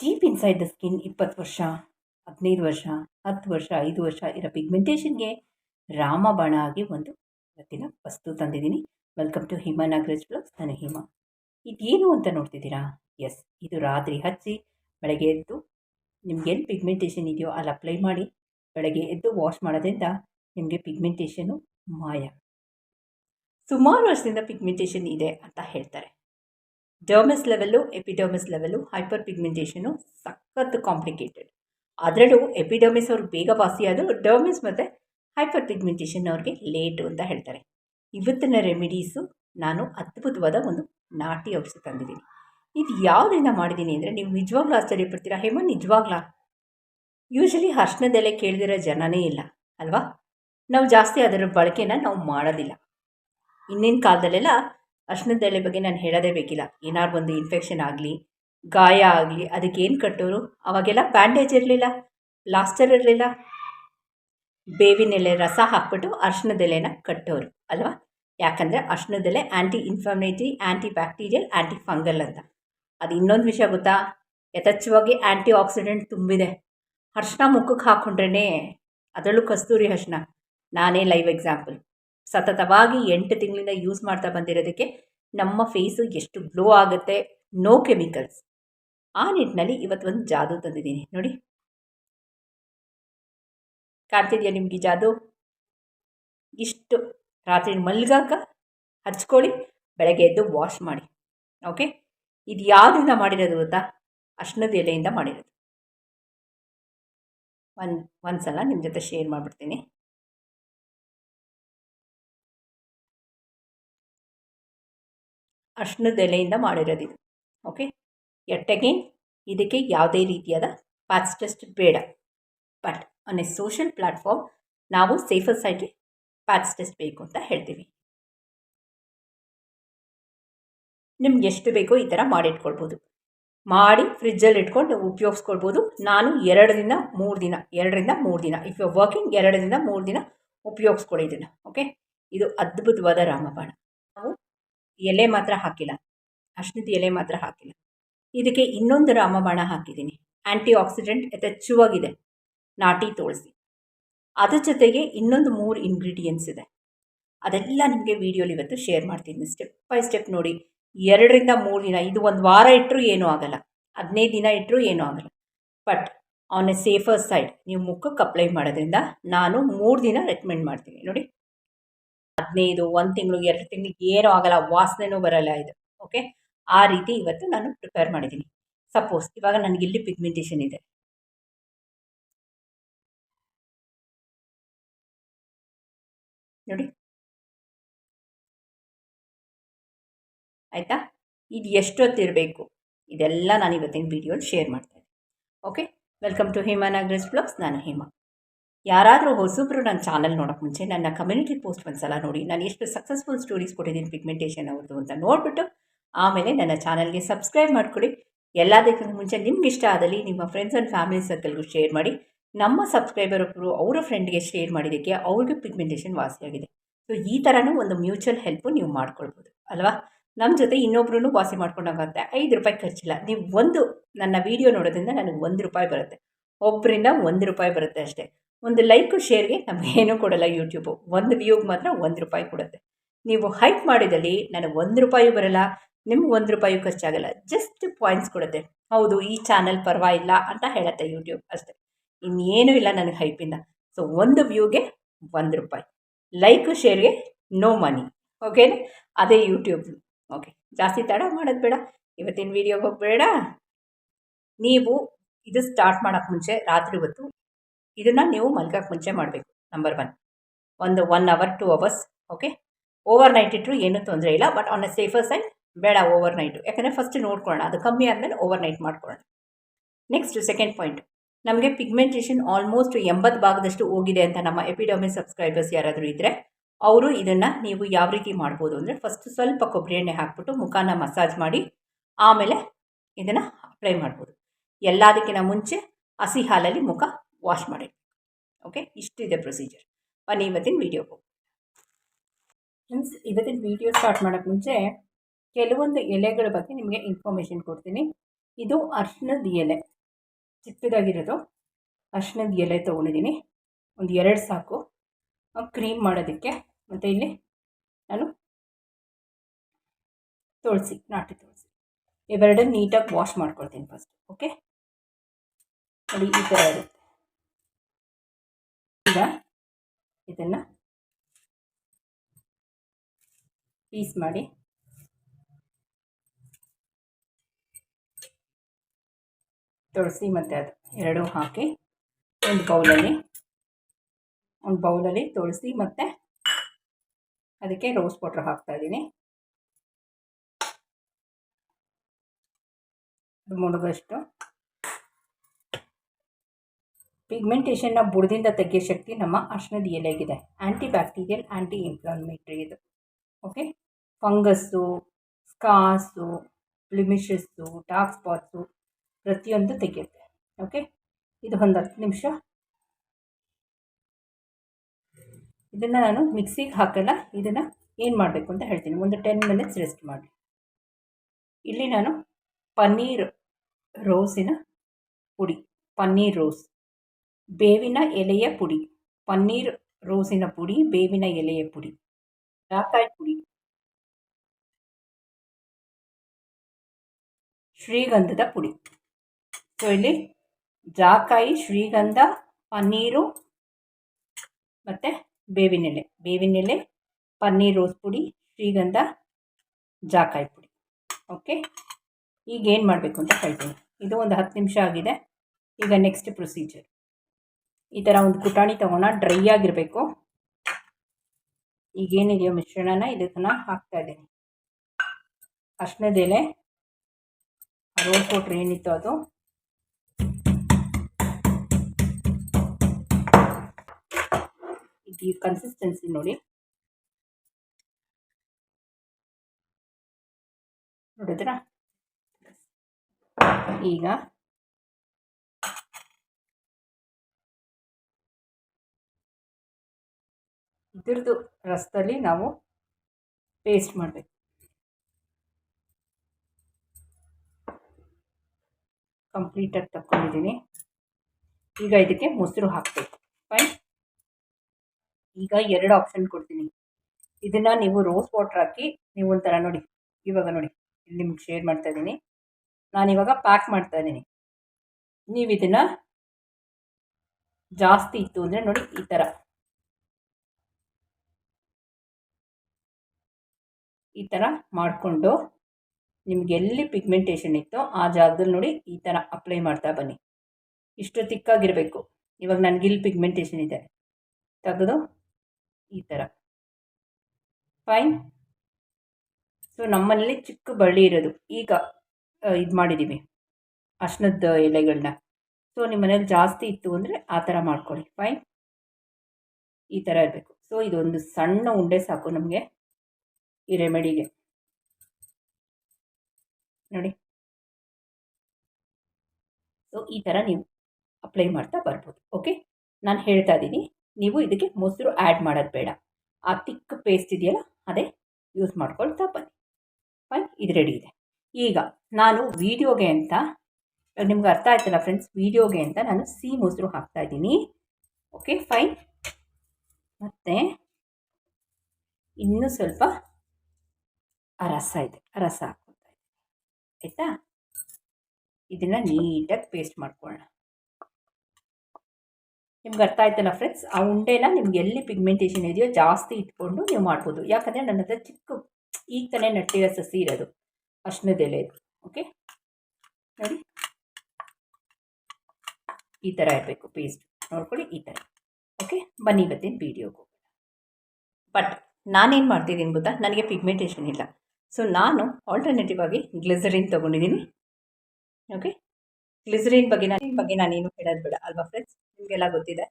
Deep inside the skin ಇಪ್ಪತ್ತು ವರ್ಷ, ಹದಿನೈದು ವರ್ಷ, ಹತ್ತು ವರ್ಷ, ಐದು ವರ್ಷ ಇರೋ ಪಿಗ್ಮೆಂಟೇಷನ್ಗೆ ರಾಮಬಾಣ ಆಗಿ ಒಂದು ಇವತ್ತಿನ ವಸ್ತು ತಂದಿದ್ದೀನಿ. ವೆಲ್ಕಮ್ ಟು ಹಿಮ ನಾಗರಾಜ್ ಬ್ಲಾಗ್ಸ್ ನಾನು ಹಿಮ. ಇದೇನು ಅಂತ ನೋಡ್ತಿದ್ದೀರಾ? ಎಸ್ ಇದು ರಾತ್ರಿ ಹಚ್ಚಿ ಬೆಳಗ್ಗೆ ಎದ್ದು ನಿಮ್ಗೆ ಎಲ್ಲಿ ಪಿಗ್ಮೆಂಟೇಷನ್ ಇದೆಯೋ ಅಲ್ಲಿ ಅಪ್ಲೈ ಮಾಡಿ ಬೆಳಗ್ಗೆ ಎದ್ದು ವಾಶ್ ಮಾಡೋದ್ರಿಂದ ನಿಮಗೆ ಪಿಗ್ಮೆಂಟೇಷನು ಮಾಯ. ಸುಮಾರು ವರ್ಷದಿಂದ ಪಿಗ್ಮೆಂಟೇಷನ್ ಇದೆ ಅಂತ ಹೇಳ್ತಾರೆ. Dermis level epidermis level hyper pigmentation ಸಖತ್ ಕಾಂಪ್ಲಿಕೇಟೆಡ್ ಅದರಲ್ಲೂ ಎಪಿಡರ್ಮಿಸ್ ಅವ್ರಿಗೆ ಬೇಗ ವಾಸಿ ಡರ್ಮಿಸ್ ಮತ್ತು ಹೈಪರ್ ಪಿಗ್ಮೆಂಟೇಷನ್ ಅವ್ರಿಗೆ ಲೇಟು ಅಂತ ಹೇಳ್ತಾರೆ. ಇವತ್ತಿನ ರೆಮಿಡೀಸು ನಾನು ಅದ್ಭುತವಾದ ಒಂದು ನಾಟಿ ಔಷಧಿ ತಂದಿದ್ದೀನಿ. ಇದು ಯಾವುದರಿಂದ ಮಾಡಿದ್ದೀನಿ ಅಂದರೆ ನೀವು ನಿಜವಾಗ್ಲೂ ಆಶ್ಚರ್ಯಪಡ್ತೀರಾ? ಹೇಮ, ನಿಜವಾಗ್ಲಾ? ಯೂಶಲಿ ಅರ್ಶನದೆಲೆ ಕೇಳಿದಿರೋ ಜನನೇ ಇಲ್ಲ, ಅಲ್ವಾ? ನಾವು ಜಾಸ್ತಿ ಅದರ ಬಳಕೆನ ನಾವು ಮಾಡೋದಿಲ್ಲ. ಹಿಂದಿನ ಕಾಲದಲ್ಲೆಲ್ಲ ಅರ್ಶಿನದ ಬಗ್ಗೆ ನಾನು ಹೇಳೋದೇ ಬೇಕಿಲ್ಲ. ಏನಾರು ಒಂದು ಇನ್ಫೆಕ್ಷನ್ ಆಗಲಿ, ಗಾಯ ಆಗಲಿ ಅದಕ್ಕೇನು ಕಟ್ಟೋರು? ಅವಾಗೆಲ್ಲ ಬ್ಯಾಂಡೇಜ್ ಇರಲಿಲ್ಲ ಪ್ಲಾಸ್ಟರ್ ಇರಲಿಲ್ಲ. ಬೇವಿನ ಎಲೆ ರಸ ಹಾಕ್ಬಿಟ್ಟು ಅರ್ಶಿನದ ಎಲೆನ ಕಟ್ಟೋರು, ಅಲ್ವಾ? ಯಾಕಂದರೆ ಅರ್ಶಿನದ ಎಲೆ anti inflammatory anti bacterial anti fungal ಅಂತ. ಅದು ಇನ್ನೊಂದು ವಿಷಯ ಗೊತ್ತಾ? ಯಥೇಚ್ಛವಾಗಿ ಆ್ಯಂಟಿ ಆಕ್ಸಿಡೆಂಟ್ ತುಂಬಿದೆ. ಅರ್ಶಿನ ಮುಖಕ್ಕೆ ಹಾಕ್ಕೊಂಡ್ರೇ ಅದರಲ್ಲೂ ಕಸ್ತೂರಿ ಅರ್ಶಿನ. ನಾನೇ ಲೈವ್ ಎಕ್ಸಾಂಪಲ್ ಸತತವಾಗಿ ಎಂಟು ತಿಂಗಳಿಂದ ಯೂಸ್ ಮಾಡ್ತಾ ಬಂದಿರೋದಕ್ಕೆ ನಮ್ಮ ಫೇಸು ಎಷ್ಟು ಗ್ಲೋ ಆಗುತ್ತೆ ನೋ ಕೆಮಿಕಲ್ಸ್ ಆ ನಿಟ್ಟಿನಲ್ಲಿ ಇವತ್ತು ಒಂದು ಜಾದು ತಂದಿದ್ದೀನಿ, ನೋಡಿ. ಕಾಣ್ತಿದೆಯಾ ನಿಮಗೆ ಜಾದು? ಇಷ್ಟು ರಾತ್ರಿ ಮಲ್ಗಾಕ ಹಚ್ಕೊಳ್ಳಿ ಬೆಳಗ್ಗೆ ಎದ್ದು ವಾಶ್ ಮಾಡಿ ಓಕೆ ಇದು ಯಾವುದರಿಂದ ಮಾಡಿರೋದು ಗೊತ್ತಾ? ಅಶ್ನದ ಎಲೆಯಿಂದ ಮಾಡಿರೋದು. ಒಂದು ಒಂದು ಸಲ ನಿಮ್ಮ ಜೊತೆ ಶೇರ್ ಮಾಡಿಬಿಡ್ತೀನಿ. ಅರ್ಶಿನದ ಎಲೆಯಿಂದ ಮಾಡಿರೋದು ಇದು. ಓಕೆ ಎಟ್ ಅಗೇನ್ ಇದಕ್ಕೆ ಯಾವುದೇ ರೀತಿಯಾದ ಪ್ಯಾಚ್ ಟೆಸ್ಟ್ ಬೇಡ. But on a social platform ನಾವು ಸೇಫರ್ ಆಗಿ ಪ್ಯಾಚ್ ಟೆಸ್ಟ್ ಬೇಕು ಅಂತ ಹೇಳ್ತೀವಿ. ನಿಮ್ಗೆ ಎಷ್ಟು ಬೇಕೋ ಈ ಥರ ಮಾಡಿಟ್ಕೊಳ್ಬೋದು ಮಾಡಿ ಫ್ರಿಜ್ಜಲ್ಲಿ ಇಟ್ಕೊಂಡು ಉಪಯೋಗಿಸ್ಕೊಳ್ಬೋದು. ನಾನು ಎರಡರಿಂದ ಮೂರು ದಿನ, ಎರಡರಿಂದ ಮೂರು ದಿನ ಇಫ್ ಯು ವರ್ಕಿಂಗ್ ಎರಡರಿಂದ ಮೂರು ದಿನ ಉಪಯೋಗಿಸ್ಕೊಳ್ಳಿ ಓಕೆ ಇದು ಅದ್ಭುತವಾದ ರಾಮಬಾಣ. ಎಲೆ ಮಾತ್ರ ಹಾಕಿಲ್ಲ. ಅರ್ಶಿನದ ಎಲೆ ಮಾತ್ರ ಹಾಕಿಲ್ಲ. ಇದಕ್ಕೆ ಇನ್ನೊಂದು ರಾಮಬಾಣ ಹಾಕಿದ್ದೀನಿ. ಆ್ಯಂಟಿ ಆಕ್ಸಿಡೆಂಟ್ ಯಥೇಚ್ಛವಾಗಿದೆ. ನಾಟಿ ತೋಳಿಸಿ. ಅದರ ಜೊತೆಗೆ ಇನ್ನೊಂದು ಮೂರು ಇಂಗ್ರೀಡಿಯೆಂಟ್ಸ್ ಇದೆ. ಅದೆಲ್ಲ ನಿಮಗೆ ವೀಡಿಯೋಲಿ ಇವತ್ತು ಶೇರ್ ಮಾಡ್ತೀನಿ. ಸ್ಟೆಪ್ ಬೈ ಸ್ಟೆಪ್ ನೋಡಿ. ಎರಡರಿಂದ ಮೂರು ದಿನ, ಇದು ಒಂದು ವಾರ ಇಟ್ಟರೂ ಏನೂ ಆಗಲ್ಲ. ಹದಿನೈದು ದಿನ ಇಟ್ಟರೂ ಏನೂ ಆಗಲ್ಲ. But on a safer side ನೀವು ಮುಖಕ್ಕೆ ಅಪ್ಲೈ ಮಾಡೋದ್ರಿಂದ ನಾನು ಮೂರು ದಿನ ರೆಕಮೆಂಡ್ ಮಾಡ್ತೀನಿ. ನೋಡಿ. ಹದಿನೈದು, ಒಂದು ತಿಂಗಳು ಎರಡು ತಿಂಗಳು ಏನೂ ಆಗಲ್ಲ, ವಾಸನೆನೂ ಬರಲ್ಲ ಇದು ಓಕೆ ಆ ರೀತಿ ಇವತ್ತು ನಾನು ಪ್ರಿಪೇರ್ ಮಾಡಿದ್ದೀನಿ. ಸಪೋಸ್ ಇವಾಗ ನನಗೆ ಇಲ್ಲಿ ಪಿಗ್ಮೆಂಟೇಷನ್ ಇದೆ. ನೋಡಿ. ಆಯಿತಾ? ಇದು ಎಷ್ಟೊತ್ತಿರಬೇಕು? ಇದೆಲ್ಲ ನಾನು ಇವತ್ತಿನ ವೀಡಿಯೋಲಿ ಶೇರ್ ಮಾಡ್ತಾ okay welcome to Hema Nagaraj blogs ನಾನು ಹೇಮಾ. ಯಾರಾದರೂ ಹೊಸಬ್ರು ನನ್ನ ಚಾನಲ್ ನೋಡೋಕ್ಕೆ ಮುಂಚೆ ನನ್ನ ಕಮ್ಯುನಿಟಿ ಪೋಸ್ಟ್ ಒಂದು ಸಲ ನೋಡಿ, ನಾನು ಎಷ್ಟು ಸಕ್ಸಸ್ಫುಲ್ ಸ್ಟೋರೀಸ್ ಕೊಟ್ಟಿದ್ದೀನಿ ಪಿಗ್ಮೆಂಟೇಷನ್ ಅವ್ರದ್ದು ಅಂತ ನೋಡಿಬಿಟ್ಟು, ಆಮೇಲೆ ನನ್ನ ಚಾನಲ್ಗೆ ಸಬ್ಸ್ಕ್ರೈಬ್ ಮಾಡ್ಕೊಳ್ಳಿ. ಎಲ್ಲದಕ್ಕಿಂತ ಮುಂಚೆ ನಿಮ್ಗೆ ಇಷ್ಟ ಆದಲ್ಲಿ ನಿಮ್ಮ ಫ್ರೆಂಡ್ಸ್ ಆ್ಯಂಡ್ ಫ್ಯಾಮಿಲಿ ಸರ್ಕಲ್ಗೂ ಶೇರ್ ಮಾಡಿ, ನಮ್ಮ ಸಬ್ಸ್ಕ್ರೈಬರ್ ಒಬ್ಬರು ಅವರ ಫ್ರೆಂಡ್ಗೆ ಶೇರ್ ಮಾಡಿದ್ದಕ್ಕೆ ಅವ್ರಿಗೂ ಪಿಗ್ಮೆಂಟೇಷನ್ ವಾಸಿಯಾಗಿದೆ ಸೊ ಈ ಥರನೂ ಒಂದು ಮ್ಯೂಚುವಲ್ ಹೆಲ್ಪು ನೀವು ಮಾಡ್ಕೊಳ್ಬೋದು, ಅಲ್ವಾ? ನಮ್ಮ ಜೊತೆ ಇನ್ನೊಬ್ರು ವಾಸಿ ಮಾಡ್ಕೊಂಡಾಗತ್ತೆ ಐದು ರೂಪಾಯಿ ಖರ್ಚಿಲ್ಲ. ನೀವು ಒಂದು ನನ್ನ ವೀಡಿಯೋ ನೋಡೋದ್ರಿಂದ ನನಗೆ ಒಂದು ರೂಪಾಯಿ ಬರುತ್ತೆ. ಒಬ್ಬರಿಂದ ಒಂದು ರೂಪಾಯಿ ಬರುತ್ತೆ ಅಷ್ಟೇ. ಒಂದು ಲೈಕು ಶೇರ್ಗೆ ನಮಗೇನೂ ಕೊಡಲ್ಲ ಯೂಟ್ಯೂಬು ಒಂದು ವ್ಯೂಗೆ ಮಾತ್ರ ಒಂದು ರೂಪಾಯಿ ಕೊಡುತ್ತೆ. ನೀವು ಹೈಕ್ ಮಾಡಿದಲ್ಲಿ ನನಗೆ ಒಂದು ರೂಪಾಯಿ ಬರಲ್ಲ, ನಿಮ್ಗೆ ಒಂದು ರೂಪಾಯಿ ಖರ್ಚಾಗಲ್ಲ. ಜಸ್ಟ್ ಪಾಯಿಂಟ್ಸ್ ಕೊಡುತ್ತೆ. ಹೌದು, ಈ ಚಾನಲ್ ಪರವಾಗಿಲ್ಲ ಅಂತ ಹೇಳುತ್ತೆ ಯೂಟ್ಯೂಬ್ ಅಷ್ಟೇ. ಇನ್ನೇನೂ ಇಲ್ಲ ನನಗೆ ಹೈಪಿಂದ ಸೊ ಒಂದು ವ್ಯೂಗೆ ಒಂದು ರೂಪಾಯಿ. ಲೈಕು ಶೇರ್ಗೆ ನೋ ಮನಿ ಓಕೆ ಅದೇ ಯೂಟ್ಯೂಬ್ ಓಕೆ ಜಾಸ್ತಿ ತಡ ಮಾಡೋದು ಬೇಡ. ಇವತ್ತಿನ ವೀಡಿಯೋಗೆ ಹೋಗಬೇಡ. ನೀವು ಇದು ಸ್ಟಾರ್ಟ್ ಮಾಡೋಕ್ಕೆ ಮುಂಚೆ ರಾತ್ರಿ ಹೊತ್ತು ಇದನ್ನು ನೀವು ಮಲ್ಗಕ್ಕೆ ಮುಂಚೆ ಮಾಡಬೇಕು ನಂಬರ್ ಒನ್ ಒಂದು one hour two hours okay overnight ಇಟ್ಟರು ಏನೂ ತೊಂದರೆ ಇಲ್ಲ but on a safer side ಬೇಡ ಓವರ್ ನೈಟು ಯಾಕಂದರೆ ಫಸ್ಟ್ ನೋಡ್ಕೊಳ್ಳೋಣ, ಅದು ಕಮ್ಮಿ ಆದಮೇಲೆ ಓವರ್ ನೈಟ್ ಮಾಡ್ಕೊಳ್ಳೋಣ. ನೆಕ್ಸ್ಟ್ ಸೆಕೆಂಡ್ ಪಾಯಿಂಟ್ ನಮಗೆ ಪಿಗ್ಮೆಂಟೇಷನ್ ಆಲ್ಮೋಸ್ಟ್ ಎಂಬತ್ತು ಭಾಗದಷ್ಟು ಹೋಗಿದೆ ಅಂತ ನಮ್ಮ ಎಪಿಡಮಿಕ್ ಸಬ್ಸ್ಕ್ರೈಬರ್ಸ್ ಯಾರಾದರೂ ಇದ್ದರೆ ಅವರು ಇದನ್ನು ನೀವು ಯಾವ ರೀತಿ ಮಾಡ್ಬೋದು ಅಂದರೆ ಫಸ್ಟ್ ಸ್ವಲ್ಪ ಕೊಬ್ಬರಿ ಎಣ್ಣೆ ಹಾಕ್ಬಿಟ್ಟು ಮುಖಾನ ಮಸಾಜ್ ಮಾಡಿ, ಆಮೇಲೆ ಇದನ್ನು ಅಪ್ಲೈ ಮಾಡ್ಬೋದು. ಎಲ್ಲದಕ್ಕಿಂತ ಮುಂಚೆ ಹಸಿ ಹಾಲಲ್ಲಿ ಮುಖ ವಾಶ್ ಮಾಡಿ. ಓಕೆ ಇಷ್ಟಿದೆ ಪ್ರೊಸೀಜರ್ ಬನ್ನಿ ಇವತ್ತಿನ ವೀಡಿಯೋಗೆ ಫ್ರೆಂಡ್ಸ್ ಇವತ್ತಿನ ವೀಡಿಯೋ ಸ್ಟಾರ್ಟ್ ಮಾಡೋಕ್ಕೆ ಮುಂಚೆ ಕೆಲವೊಂದು ಎಲೆಗಳ ಬಗ್ಗೆ ನಿಮಗೆ ಇನ್ಫಾರ್ಮೇಷನ್ ಕೊಡ್ತೀನಿ. ಇದು ಅರ್ಶಿನದ ಎಲೆ. ಚಿಕ್ಕದಾಗಿರೋದು ಅರ್ಶಿನದ ಎಲೆ ತೊಗೊಂಡಿದ್ದೀನಿ. ಒಂದು ಎರಡು ಸಾಕು. ಕ್ರೀಮ್ ಮಾಡೋದಕ್ಕೆ ಮತ್ತು ಇಲ್ಲಿ ನಾನು ತುಳಸಿ, ನಾಟಿ ತುಳಸಿ. ಇವೆರಡನ್ನು ನೀಟಾಗಿ ವಾಶ್ ಮಾಡ್ಕೊಳ್ತೀನಿ ಫಸ್ಟ್ ಓಕೆ ನೋಡಿ ಈ ಥರ ಇದನ್ನು ಪೀಸ್ ಮಾಡಿ. ತುಳಸಿ ಮತ್ತು ಅದು ಎರಡೂ ಹಾಕಿ ಒಂದು ಬೌಲಲ್ಲಿ. ಒಂದು ಬೌಲಲ್ಲಿ ತುಳಸಿ ಮತ್ತು ಅದಕ್ಕೆ ರೋಸ್ ಹಾಕ್ತಾ ಇದ್ದೀನಿ. ಮುಳುಗಷ್ಟು ಪಿಗ್ಮೆಂಟೇಷನ್ನ ಬುಡದಿಂದ ತೆಗೆಯೋ ಶಕ್ತಿ ನಮ್ಮ ಅರ್ಶನದ ಎಲೆಗಿದೆ ಆ್ಯಂಟಿ ಬ್ಯಾಕ್ಟೀರಿಯಲ್ ಆ್ಯಂಟಿ ಇನ್ಫ್ಲಾಮೇಟ್ರಿ ಇದು. Okay fungus scars blemishes dark spots ಪ್ರತಿಯೊಂದು ತೆಗೆಯುತ್ತೆ. ಓಕೆ ಇದು ಒಂದು ಹತ್ತು ನಿಮಿಷ. ಇದನ್ನು ನಾನು ಮಿಕ್ಸಿಗೆ ಹಾಕಲ್ಲ. ಇದನ್ನು ಏನು ಮಾಡಬೇಕು ಅಂತ ಹೇಳ್ತೀನಿ. ಒಂದು ಟೆನ್ ಮಿನಿಟ್ಸ್ ರೆಸ್ಟ್ ಮಾಡಿ ಇಲ್ಲಿ ನಾನು ಪನ್ನೀರ್ ರೋಸಿನ ಪುಡಿ. ಪನ್ನೀರ್ ರೋಸ್. ಬೇವಿನ ಎಲೆಯ ಪುಡಿ, ಪನ್ನೀರ್ ರೋಸಿನ ಪುಡಿ, ಬೇವಿನ ಎಲೆಯ ಪುಡಿ ಜಾಕಾಯಿ ಪುಡಿ. ಶ್ರೀಗಂಧದ ಪುಡಿ. ಸೊ, ಇಲ್ಲಿ ಜಾಕಾಯಿ, ಶ್ರೀಗಂಧ, ಪನ್ನೀರು ಮತ್ತು ಬೇವಿನೆಲೆ ಬೇವಿನೆಲೆ ಪನ್ನೀರ್ ರೋಸ್ ಪುಡಿ, ಶ್ರೀಗಂಧ, ಜಾಕಾಯಿ ಪುಡಿ. ಓಕೆ? ಈಗ ಏನು ಮಾಡಬೇಕು ಅಂತ ಹೇಳ್ತೀನಿ ಇದು ಒಂದು ಹತ್ತು ನಿಮಿಷ ಆಗಿದೆ. ಈಗ ನೆಕ್ಸ್ಟ್ ಪ್ರೊಸೀಜರ್ ಈ ಥರ ಒಂದು ಪುಟಾಣಿ ತೊಗೋಣ ಡ್ರೈ ಆಗಿರಬೇಕು. ಈಗೇನಿದೆಯೋ ಮಿಶ್ರಣನ ಇದನ್ನು ಹಾಕ್ತಾ ಇದ್ದೀನಿ. ಅಷ್ಟನೇದೆಲೆ ರೋಲ್ ಕೊಟ್ರೆ ಏನಿತ್ತು ಅದು. ಈ ಕನ್ಸಿಸ್ಟೆನ್ಸಿ ನೋಡಿ. ನೋಡಿದ್ರಾ? ಈಗ ಇದ್ರದ್ದು ರಸದಲ್ಲಿ ನಾವು ಪೇಸ್ಟ್ ಮಾಡಬೇಕು. ಕಂಪ್ಲೀಟಾಗಿ ತಕ್ಕೊಂಡಿದ್ದೀನಿ. ಈಗ ಇದಕ್ಕೆ ಮೊಸರು ಹಾಕಬೇಕು. ಫೈನ್ ಈಗ ಎರಡು ಆಪ್ಷನ್ ಕೊಡ್ತೀನಿ. ಇದನ್ನು ನೀವು ರೋಸ್ ವಾಟ್ರ್ ಹಾಕಿ ನೀವು ಒಂಥರ ನೋಡಿ. ಇವಾಗ ನೋಡಿ, ಇಲ್ಲಿ ನಿಮ್ಗೆ ಶೇರ್ ಮಾಡ್ತಾ ಇದ್ದೀನಿ. ನಾನಿವಾಗ ಪ್ಯಾಕ್ ಮಾಡ್ತಾ ಇದ್ದೀನಿ. ನೀವು ಇದನ್ನು ಜಾಸ್ತಿ ಇತ್ತು ಅಂದರೆ ನೋಡಿ ಈ ಥರ ಈ ಥರ ಮಾಡಿಕೊಂಡು ನಿಮ್ಗೆ ಎಲ್ಲಿ ಪಿಗ್ಮೆಂಟೇಷನ್ ಇತ್ತೋ ಆ ಜಾಗದಲ್ಲಿ ನೋಡಿ ಈ ಥರ ಅಪ್ಲೈ ಮಾಡ್ತಾ ಬನ್ನಿ. ಇಷ್ಟು ತಿಕ್ಕಾಗಿರಬೇಕು. ಇವಾಗ ನನಗಿಲ್ಲಿ ಪಿಗ್ಮೆಂಟೇಷನ್ ಇದೆ. ತೆಗೆದು ಈ ಥರ ಫೈನ್ ಸೊ ನಮ್ಮಲ್ಲಿ ಚಿಕ್ಕ ಬಳ್ಳಿ ಇರೋದು. ಈಗ ಇದು ಮಾಡಿದ್ದೀವಿ ಅಶ್ನದ ಎಲೆಗಳನ್ನ ಸೊ ನಿಮ್ಮ ಮನೇಲಿ ಜಾಸ್ತಿ ಇತ್ತು ಅಂದರೆ ಆ ಥರ ಮಾಡ್ಕೊಳ್ಳಿ. ಫೈನ್ ಈ ಥರ ಇರಬೇಕು. ಸೊ ಇದೊಂದು ಸಣ್ಣ ಉಂಡೆ ಸಾಕು ನಮಗೆ. ಈ ರೆಮಿಡಿಗೆ ನೋಡಿ. ಸೊ ಈ ಥರ ನೀವು ಅಪ್ಲೈ ಮಾಡ್ತಾ ಬರ್ಬೋದು ಓಕೆ ನಾನು ಹೇಳ್ತಾ ಇದ್ದೀನಿ, ನೀವು ಇದಕ್ಕೆ ಮೊಸರು ಆ್ಯಡ್ ಮಾಡೋದು ಬೇಡ. ಆ ತಿಕ್ ಪೇಸ್ಟ್ ಇದೆಯಲ್ಲ, ಅದೇ ಯೂಸ್ ಮಾಡ್ಕೊಳ್ತಾ ಬನ್ನಿ. ಫೈನ್ ಇದು ರೆಡಿ ಇದೆ. ಈಗ ನಾನು ವೀಡಿಯೋಗೆ ಅಂತ, ನಿಮ್ಗೆ ಅರ್ಥ ಆಯ್ತಲ್ಲ ಫ್ರೆಂಡ್ಸ್ ವೀಡಿಯೋಗೆ ಅಂತ ನಾನು ಸಿ ಮೊಸರು ಹಾಕ್ತಾ ಇದ್ದೀನಿ ಓಕೆ ಫೈನ್ ಮತ್ತು, ಇನ್ನೂ ಸ್ವಲ್ಪ ಆ ರಸ ಇದೆ ಆ ರಸ ಹಾಕ್ಕೊತಾ ಇದ್ದೀನಿ ಆಯಿತಾ? ಇದನ್ನು ನೀಟಾಗಿ ಪೇಸ್ಟ್ ಮಾಡ್ಕೊಳ್ಳೋಣ ನಿಮ್ಗೆ ಅರ್ಥ ಆಯ್ತಲ್ಲ ಫ್ರೆಂಡ್ಸ್? ಆ ಉಂಡೆನ ನಿಮ್ಗೆ ಎಲ್ಲಿ ಪಿಗ್ಮೆಂಟೇಷನ್ ಇದೆಯೋ ಜಾಸ್ತಿ ಇಟ್ಕೊಂಡು ನೀವು ಮಾಡ್ಬೋದು. ಯಾಕಂದರೆ ನನ್ನ ಹತ್ರ ಚಿಕ್ಕ ಈಗ ತಾನೇ ನಟ್ಟಿರೋ ಸಸಿ ಇರೋದು ಅರ್ಶಿನದೆಲೆ ಇದು. ಓಕೆ? ನೋಡಿ. ಈ ಥರ ಇರಬೇಕು ಪೇಸ್ಟ್. ನೋಡ್ಕೊಳ್ಳಿ ಈ ಥರ ಓಕೆ? ಬನ್ನಿ ಇವತ್ತಿನ ಹೋಗೋಣ. ಬಟ್ ನಾನೇನು ಮಾಡ್ತಿದ್ದೀನಿ ಗೊತ್ತಾ? ನನಗೆ ಪಿಗ್ಮೆಂಟೇಷನ್ ಇಲ್ಲ. ಸೊ ನಾನು ಆಲ್ಟರ್ನೇಟಿವ್ ಆಗಿ ಗ್ಲಿಸರಿನ್ ತೊಗೊಂಡಿದ್ದೀನಿ ಓಕೆ ಗ್ಲಿಸರಿನ್ ಬಗ್ಗೆ ನಾನು ಬಗ್ಗೆ ನಾನೇನು ಹೇಳೋದು ಬೇಡ ಅಲ್ವಾ ಫ್ರೆಂಡ್ಸ್ ನಿಮಗೆಲ್ಲ ಗೊತ್ತಿದೆ.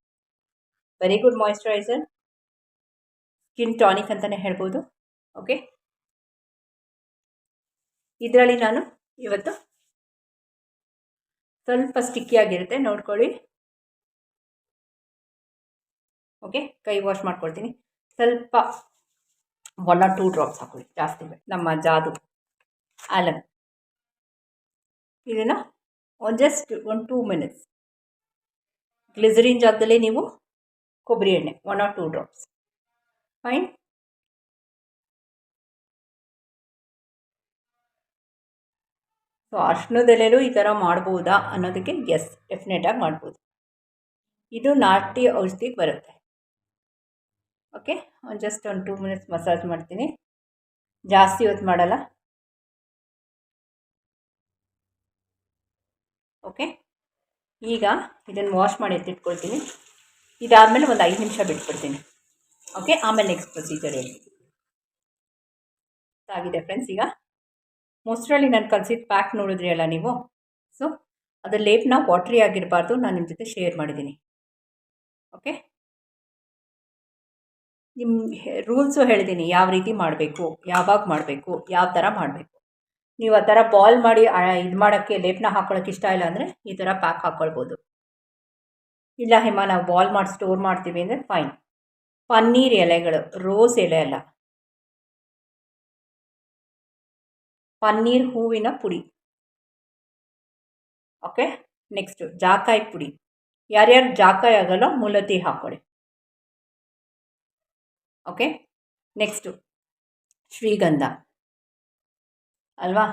Very good moisturiser skin tonic ಅಂತಲೇ ಹೇಳ್ಬೋದು. ಓಕೆ ಇದರಲ್ಲಿ ನಾನು ಇವತ್ತು ಸ್ವಲ್ಪ ಸ್ಟಿಕ್ಕಿಯಾಗಿರುತ್ತೆ ನೋಡ್ಕೊಳ್ಳಿ. ಓಕೆ ಕೈ ವಾಶ್ ಮಾಡ್ಕೊಳ್ತೀನಿ. ಸ್ವಲ್ಪ ಒನ್ ಆರ್ ಟೂ ಡ್ರಾಪ್ಸ್ ಹಾಕೊಳ್ಳಿ ಜಾಸ್ತಿ ಬೇಡ. ನಮ್ಮ ಜಾದು, ಆಲನ್. ಇದನ್ನು ಒಂದು ಜಸ್ಟ್ ಒಂದು ಟೂ ಮಿನಿಟ್ಸ್ ಗ್ಲಿಸರಿನ್ ಜಾಗದಲ್ಲಿ ನೀವು ಕೊಬ್ಬರಿ ಎಣ್ಣೆ one or two drops fine so ಅರ್ಶಿಣದೆಲೆಲೂ ಈ ಥರ ಮಾಡ್ಬೋದಾ ಅನ್ನೋದಕ್ಕೆ ಎಸ್ ಡೆಫಿನೆಟಾಗಿ ಮಾಡ್ಬೋದು. ಇದು ನಾಟಿ ಔಷಧಿಗೆ ಬರುತ್ತೆ. ಓಕೆ? ಒಂದು ಜಸ್ಟ್ ಒಂದು ಟೂ ಮಿನಿಟ್ಸ್ ಮಸಾಜ್ ಮಾಡ್ತೀನಿ. ಜಾಸ್ತಿ ಹೊತ್ತು ಮಾಡಲ್ಲ. ಓಕೆ? ಈಗ ಇದನ್ನು ವಾಶ್ ಮಾಡಿ ಎತ್ತಿಟ್ಕೊಳ್ತೀನಿ ಇದಾದಮೇಲೆ ಒಂದು ಐದು ನಿಮಿಷ ಬಿಟ್ಬಿಡ್ತೀನಿ. ಓಕೆ? ಆಮೇಲೆ ನೆಕ್ಸ್ಟ್ ಪ್ರೊಸೀಜರ್ ಹೇಳಿ. ಆಗಿದೆ ಫ್ರೆಂಡ್ಸ್ ಈಗ. ಮೊಸರಲ್ಲಿ ನಾನು ಕಲಿಸಿದ ಪ್ಯಾಕ್ ನೋಡಿದ್ರಿ ಅಲ್ಲ ನೀವು? ಸೊ ಅದರ ಲೇಪ್ನ ವಾಟ್ರಿ ಆಗಿರಬಾರ್ದು. ನಾನು ನಿಮ್ಮ ಜೊತೆ ಶೇರ್ ಮಾಡಿದ್ದೀನಿ ಓಕೆ? ನಿಮ್ಮ ರೂಲ್ಸು ಹೇಳಿದ್ದೀನಿ ಯಾವ ರೀತಿ ಮಾಡಬೇಕು, ಯಾವಾಗ ಮಾಡಬೇಕು, ಯಾವ ಥರ ಮಾಡಬೇಕು. ನೀವು ಆ ಥರ ಬಾಲ್ ಮಾಡಿ ಇದು ಮಾಡೋಕ್ಕೆ ಲೇಪನ ಹಾಕ್ಕೊಳ್ಳೋಕೆ ಇಷ್ಟ ಇಲ್ಲ ಅಂದರೆ ಈ ಥರ ಪ್ಯಾಕ್ ಹಾಕ್ಕೊಳ್ಬೋದು ಇಲ್ಲ ಹೇಮ, ನಾವು ಬಾಲ್ ಮಾಡಿ ಸ್ಟೋರ್ ಮಾಡ್ತೀವಿ ಅಂದರೆ ಫೈನ್ ಪನ್ನೀರ್ ಎಲೆಗಳು ರೋಸ್ ಎಲೆ ಅಲ್ಲ. ಪನ್ನೀರ್ ಹೂವಿನ ಪುಡಿ. ಓಕೆ ನೆಕ್ಸ್ಟು ಜಾಕಾಯಿ ಪುಡಿ. ಯಾರ್ಯಾರು ಜಾಕಾಯಿ ಆಗಲ್ಲ ಮೂಲತಿ ಹಾಕ್ಕೊಳ್ಳಿ ಓಕೆ ನೆಕ್ಸ್ಟು ಶ್ರೀಗಂಧ ಅಲ್ವಾ?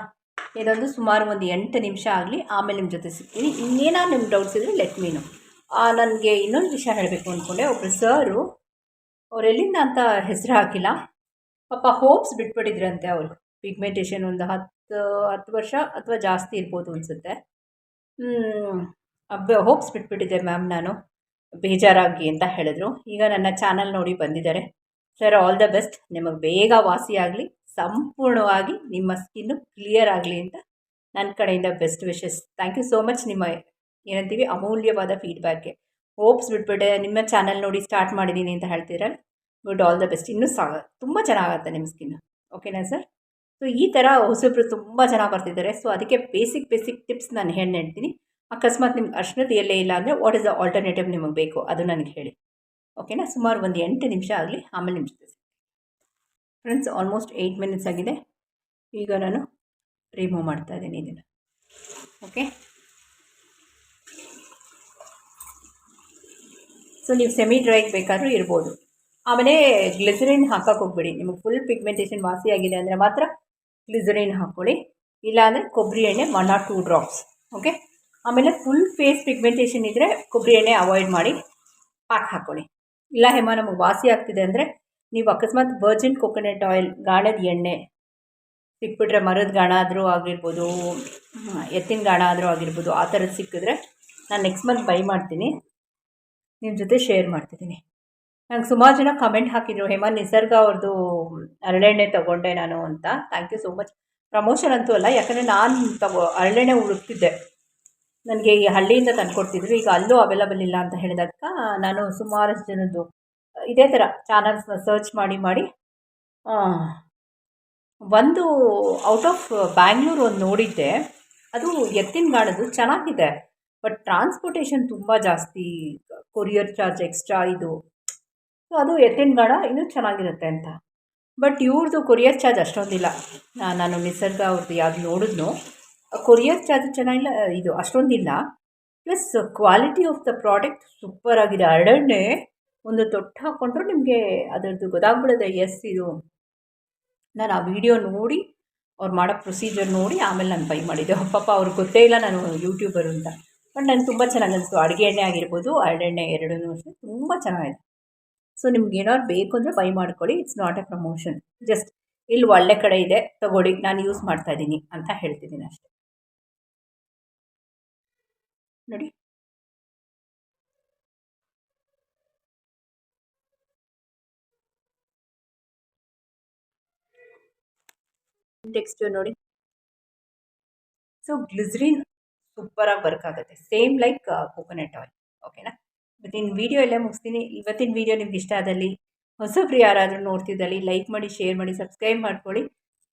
ಇದೊಂದು ಸುಮಾರು ಒಂದು ಎಂಟು ನಿಮಿಷ ಆಗಲಿ, ಆಮೇಲೆ ನಿಮ್ಮ ಜೊತೆ ಸಿಗ್ತೀನಿ. ಇನ್ನೇನಾದ್ರು ನಿಮ್ಮ ಡೌಟ್ಸ್ ಇದ್ದರೆ ಲೆಟ್ ಮೀನು ನನಗೆ ಇನ್ನೊಂದು ವಿಷಯ ಹೇಳಬೇಕು ಅಂದ್ಕೊಂಡೆ ಒಬ್ಬರು ಸರು ಅವ್ರು ಎಲ್ಲಿಂದ ಅಂತ ಹೆಸರು ಹಾಕಿಲ್ಲ. ಪಾಪ ಹೋಪ್ಸ್ ಬಿಟ್ಬಿಟ್ಟಿದ್ರಂತೆ ಅವರು. ಪಿಗ್ಮೆಂಟೇಷನ್ ಒಂದು ಹತ್ತು ಹತ್ತು ವರ್ಷ ಅಥವಾ ಜಾಸ್ತಿ ಇರ್ಬೋದು ಅನಿಸುತ್ತೆ. ಹೋಪ್ಸ್ ಬಿಟ್ಬಿಟ್ಟಿದ್ದೆ ಮ್ಯಾಮ್ ನಾನು. ಬೇಜಾರಾಗಿ ಅಂತ ಹೇಳಿದ್ರು. ಈಗ ನನ್ನ ಚಾನಲ್ ನೋಡಿ ಬಂದಿದ್ದಾರೆ. ಸರ್ ಆಲ್ ದ ಬೆಸ್ಟ್ ನಿಮಗೆ ಬೇಗ ವಾಸಿಯಾಗಲಿ ಸಂಪೂರ್ಣವಾಗಿ ನಿಮ್ಮ ಸ್ಕಿನ್ನು ಕ್ಲಿಯರ್ ಆಗಲಿ ಅಂತ ನನ್ನ ಕಡೆಯಿಂದ best wishes thank you so much ನಿಮ್ಮ ಏನಂತೀವಿ ಅಮೂಲ್ಯವಾದ ಫೀಡ್ಬ್ಯಾಕ್ಗೆ ಹೋಪ್ಸ್ ಬಿಟ್ಬಿಟ್ಟೆ ನಿಮ್ಮ ಚಾನಲ್ ನೋಡಿ ಸ್ಟಾರ್ಟ್ ಮಾಡಿದ್ದೀನಿ ಅಂತ ಹೇಳ್ತೀರಲ್ಲ ಗುಡ್ ಆಲ್ ದ ಬೆಸ್ಟ್ ಇನ್ನೂ ಸಾ, ತುಂಬ ಚೆನ್ನಾಗತ್ತೆ ನಿಮ್ಮ ಸ್ಕಿನ್ನು ಓಕೆನಾ ಸರ್ ಸೊ ಈ ಥರ ಹೊಸಬ್ರು ತುಂಬ ಚೆನ್ನಾಗಿ ಬರ್ತಿದ್ದಾರೆ. ಸೊ ಅದಕ್ಕೆ ಬೇಸಿಕ್ ಬೇಸಿಕ್ ಟಿಪ್ಸ್ ನಾನು ಹೇಳಿ ಹೇಳ್ತೀನಿ. ಅಕಸ್ಮಾತ್ ನಿಮ್ಗೆ ಅರ್ಶನದ ಎಲ್ಲೇ ಇಲ್ಲ ಅಂದರೆ ವಾಟ್ ಇಸ್ ದ ಆಲ್ಟರ್ನೇಟಿವ್ ನಿಮಗೆ ಬೇಕು? ಅದು ನನಗೆ ಹೇಳಿ. ಓಕೆನಾ ಸುಮಾರು ಒಂದು ಎಂಟು ನಿಮಿಷ ಆಗಲಿ, ಆಮೇಲೆ ನಿಮಿಷ ಫ್ರೆಂಡ್ಸ್ ಆಲ್ಮೋಸ್ಟ್ ಏಯ್ಟ್ ಮಿನಿಟ್ಸ್ ಆಗಿದೆ. ಈಗ ನಾನು ರಿಮೂವ್ ಮಾಡ್ತಾ ಇದ್ದೀನಿ ಇದನ್ನು. ಓಕೆ ಸೊ ನೀವು ಸೆಮಿ ಡ್ರೈಗೆ ಬೇಕಾದರೂ ಇರ್ಬೋದು. ಆಮೇಲೆ ಗ್ಲಿಸರಿನ್ ಹಾಕಕ್ಕೆ ಹೋಗ್ಬೇಡಿ. ನಿಮಗೆ ಫುಲ್ ಪಿಗ್ಮೆಂಟೇಷನ್ ವಾಸಿ ಆಗಿದೆ ಅಂದರೆ ಮಾತ್ರ ಗ್ಲಿಸರಿನ್ ಹಾಕ್ಕೊಳ್ಳಿ ಇಲ್ಲಾಂದರೆ ಕೊಬ್ಬರಿ ಎಣ್ಣೆ one or two drops okay ಆಮೇಲೆ ಫುಲ್ ಫೇಸ್ ಪಿಗ್ಮೆಂಟೇಷನ್ ಇದ್ದರೆ ಕೊಬ್ಬರಿ ಎಣ್ಣೆ ಅವಾಯ್ಡ್ ಮಾಡಿ ಪ್ಯಾಕ್ ಹಾಕ್ಕೊಳ್ಳಿ ಇಲ್ಲ ಹೇಮ, ನಮಗೆ ವಾಸಿ ಆಗ್ತಿದೆ ಅಂದರೆ ನೀವು ಅಕಸ್ಮಾತ್ ವರ್ಜಿನ್ ಕೊಕೊನಟ್ ಆಯಿಲ್ ಗಾಣದ ಎಣ್ಣೆ ಸಿಕ್ಬಿಟ್ರೆ ಮರದ ಗಾಣ ಆದರೂ ಆಗಿರ್ಬೋದು ಎತ್ತಿನ ಗಾಣ ಆದರೂ ಆಗಿರ್ಬೋದು, ಆ ಥರದ್ದು ಸಿಕ್ಕಿದ್ರೆ ನಾನು ನೆಕ್ಸ್ಟ್ ಮಂತ್ ಬೈ ಮಾಡ್ತೀನಿ. ನಿಮ್ಮ ಜೊತೆ ಶೇರ್ ಮಾಡ್ತಿದ್ದೀನಿ. ನಂಗೆ ಸುಮಾರು ಜನ ಕಮೆಂಟ್ ಹಾಕಿದರು, ಹೇಮ, ನಿಸರ್ಗ ಅವ್ರದ್ದು ಹರಳೆಣ್ಣೆ ತೊಗೊಂಡೆ ನಾನು ಅಂತ. Thank you so much promotion ಅಂತೂ ಅಲ್ಲ, ಯಾಕಂದರೆ ನಾನು ತಗೋ ಹರಳೆಣ್ಣೆ ಹುಡುಕ್ತಿದ್ದೆ. ನನಗೆ ಈ ಹಳ್ಳಿಯಿಂದ ತಂದುಕೊಡ್ತಿದ್ರು. ಈಗ ಅಲ್ಲೂ ಅವೈಲಬಲ್ ಇಲ್ಲ ಅಂತ ಹೇಳಿದಾಗ, ನಾನು ಸುಮಾರಷ್ಟು ಜನದ್ದು, ಇದೇ ಥರ ಚಾನಲ್ಸ್ನ ಸರ್ಚ್ ಮಾಡಿ ಮಾಡಿ ಒಂದು ಔಟ್ ಆಫ್ ಬ್ಯಾಂಗ್ಳೂರು ಒಂದು ನೋಡಿದ್ದೆ. ಅದು ಎತ್ತಿನ ಗಾಣದ್ದು ಚೆನ್ನಾಗಿದೆ ಬಟ್ ಟ್ರಾನ್ಸ್ಪೋರ್ಟೇಷನ್ ತುಂಬ ಜಾಸ್ತಿ ಕೊರಿಯರ್ ಚಾರ್ಜ್ ಎಕ್ಸ್ಟ್ರಾ ಇದು. ಸೊ ಅದು ಎತ್ತಿನ ಗಾಣ ಇನ್ನೂ ಚೆನ್ನಾಗಿರುತ್ತೆ ಅಂತ. ಬಟ್ ಇವ್ರದ್ದು ಕೊರಿಯರ್ ಚಾರ್ಜ್ ಅಷ್ಟೊಂದಿಲ್ಲ. ನಾನು ನಿಸರ್ಗ ಅವ್ರದ್ದು ಯಾವ್ದು ನೋಡಿದ್ನು ಕೊರಿಯರ್ ಚಾರ್ಜ್ ಚೆನ್ನಾಗಿಲ್ಲ ಇದು ಅಷ್ಟೊಂದಿಲ್ಲ. Plus quality of the product super ಆಗಿದೆ. ಹರಳೆಣ್ಣೆ ಒಂದು ತೊಟ್ಟು ಹಾಕ್ಕೊಂಡ್ರು ನಿಮಗೆ ಅದರದ್ದು ಗೊತ್ತಾಗ್ಬಿಡುತ್ತೆ ಎಸ್, ಇದು ನಾನು ಆ ವಿಡಿಯೋ ನೋಡಿ, ಅವ್ರು ಮಾಡೋ ಪ್ರೊಸೀಜರ್ ನೋಡಿ, ಆಮೇಲೆ ನಾನು ಬೈ ಮಾಡಿದ್ದೆ ಪಾಪ ಅವ್ರಿಗೆ ಗೊತ್ತೇ ಇಲ್ಲ ನಾನು ಯೂಟ್ಯೂಬರು ಅಂತ. ಬಟ್ ನಾನು ತುಂಬ ಚೆನ್ನಾಗಿ ಅನಿಸ್ತು. ಅಡುಗೆ ಎಣ್ಣೆ ಆಗಿರ್ಬೋದು ಹರಳೆಣ್ಣೆ ಎರಡೂ ಅಷ್ಟೇ, ತುಂಬ ಚೆನ್ನಾಗಿದೆ. ಸೊ, ನಿಮ್ಗೆ ಏನಾದ್ರು ಬೇಕು ಅಂದರೆ ಬೈ ಮಾಡ್ಕೊಳ್ಳಿ. It's not a promotion just ಇಲ್ಲಿ ಒಳ್ಳೆ ಕಡೆ ಇದೆ, ತಗೊಳ್ಳಿ, ನಾನು ಯೂಸ್ ಮಾಡ್ತಾ ಇದ್ದೀನಿ ಅಂತ ಹೇಳ್ತಿದ್ದೀನಿ ಅಷ್ಟೇ. ನೋಡಿ. ಟೆಕ್ಸ್ಚರ್ ನೋಡಿ. ಸೊ ಗ್ಲಿಸ್ರಿನ್ ಸೂಪರಾಗಿ ವರ್ಕ್ ಆಗುತ್ತೆ. ಸೇಮ್ ಲೈಕ್ ಕೋಕೋನಟ್ ಆಯಿಲ್ ಓಕೆನಾ ಇವತ್ತಿನ ವೀಡಿಯೋ ಎಲ್ಲ ಮುಗಿಸ್ತೀನಿ. ಇವತ್ತಿನ ವೀಡಿಯೋ ನಿಮ್ಗೆ ಇಷ್ಟ ಆದಲ್ಲಿ ಹೊಸಬ್ರು ಯಾರಾದರೂ ನೋಡ್ತಿದ್ದಲ್ಲಿ ಲೈಕ್ ಮಾಡಿ ಶೇರ್ ಮಾಡಿ ಸಬ್ಸ್ಕ್ರೈಬ್ ಮಾಡ್ಕೊಳ್ಳಿ.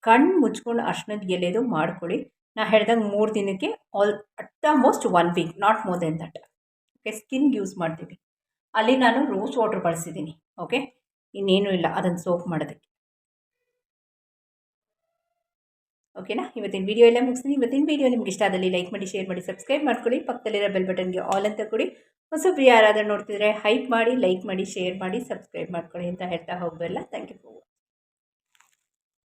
ಕಣ್ಣು ಮುಚ್ಕೊಂಡು ಅರ್ಶನದ ಎಲೆದು ಮಾಡ್ಕೊಳ್ಳಿ. ನಾ ಹೇಳ್ದಂಗೆ ಮೂರು ದಿನಕ್ಕೆ all at the most one week not more than that okay ಸ್ಕಿನ್ಗೆ use ಮಾಡ್ತೀವಿ. ಅಲ್ಲಿ ನಾನು ರೋಸ್ ವಾಟರ್ ಬಳಸಿದ್ದೀನಿ ಓಕೆ ಇನ್ನೇನು ಇಲ್ಲ, ಅದನ್ನು ಸೋಪ್ ಮಾಡೋದಕ್ಕೆ. ಓಕೆನಾ ಇವತ್ತಿನ ವೀಡಿಯೋ ಎಲ್ಲ ಮುಗಿಸ್ತೀನಿ. ಇವತ್ತಿನ ವೀಡಿಯೋ ನಿಮ್ಗೆ ಇಷ್ಟ ಆದಲ್ಲಿ ಲೈಕ್ ಮಾಡಿ ಶೇರ್ ಮಾಡಿ ಸಬ್ಸ್ಕ್ರೈಬ್ ಮಾಡ್ಕೊಳ್ಳಿ. ಪಕ್ಕದಲ್ಲಿರೋ ಬೆಲ್ ಬಟನ್ಗೆ ಆಲ್ ಅಂತ ಕೊಡಿ. ಹೊಸಬ್ರು ಯಾರಾದರೂ ನೋಡ್ತಿದ್ರೆ ಹೈಪ್ ಮಾಡಿ ಲೈಕ್ ಮಾಡಿ ಶೇರ್ ಮಾಡಿ ಸಬ್ಸ್ಕ್ರೈಬ್ ಮಾಡ್ಕೊಳ್ಳಿ ಅಂತ ಹೇಳ್ತಾ ಹೋಗಬಲ್ಲ ಥ್ಯಾಂಕ್ ಯು